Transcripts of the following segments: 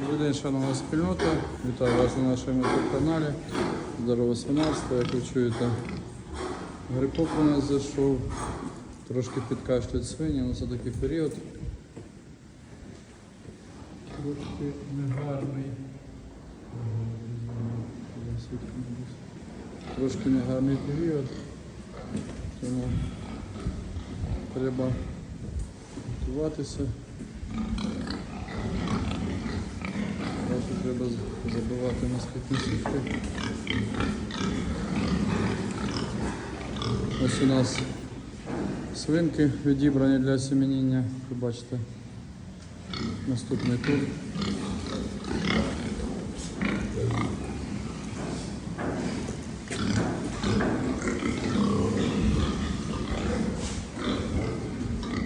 Добрий день, шановна спільнота. Вітаю вас на нашому каналі. Здорове свинарство, як ви чуєте. Грипок у нас зайшов. Трошки підкашлюють свині, але це такий період. Трошки негарний. Трошки негарний період. Тому треба готуватися. Треба забивати москітні сітки. Ось у нас свинки відібрані для осіменіння. Ви бачите наступний тур.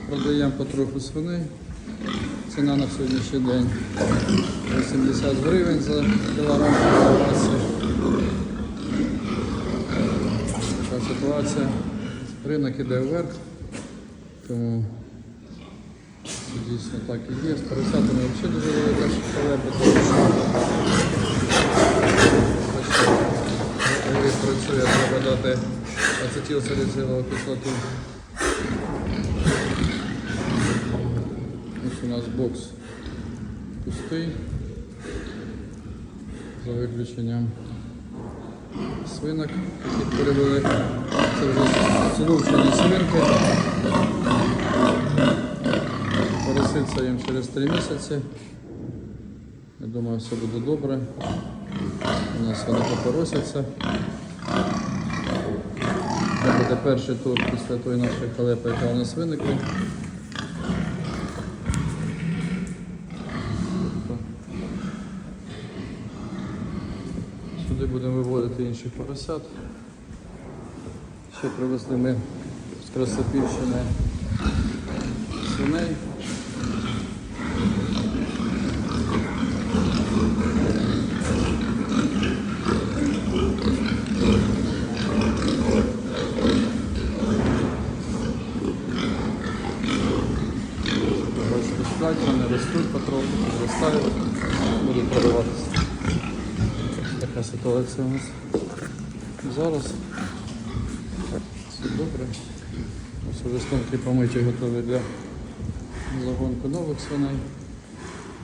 Продаємо потроху свиней. Ціна на сьогоднішній день 80 гривень за кілограм колбаси. Така ситуація. Ринок іде вверх, тому дійсно так і є. З поросятами взагалі дуже велика халепа, тому що працює, треба дати ацетилсаліцилову кислоту. Ось у нас бокс пустий. За виключенням свинок, які перевели. Це вже сидовчені свинки. Пороситься їм через 3 місяці. Я думаю, все буде добре. У нас вони попоросяться. Це буде перший тур після тої нашої халепи, яка у нас виникла. Сюди будемо виводити інших поросят. Ще привезли ми з Красопільщини свиней. Вони ростуть потроху, підростають, будуть продаватися. Така ситуація у нас зараз. Все добре. Ось вже стонки помиті готові для загонку нових свиней.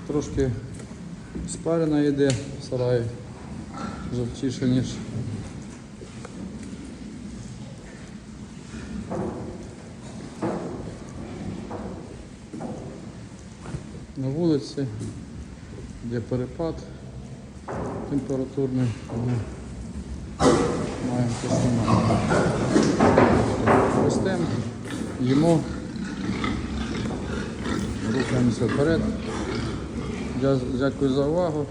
Трошки спарена йде в сараї, жовтіше, ніж. На вулиці, де перепад температурний, маємо що. Ростемо, рухаємося вперед. Дякую за увагу.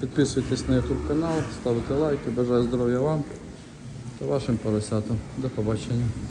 Підписуйтесь на YouTube канал, ставте лайки, бажаю здоров'я вам та вашим поросятам. До побачення.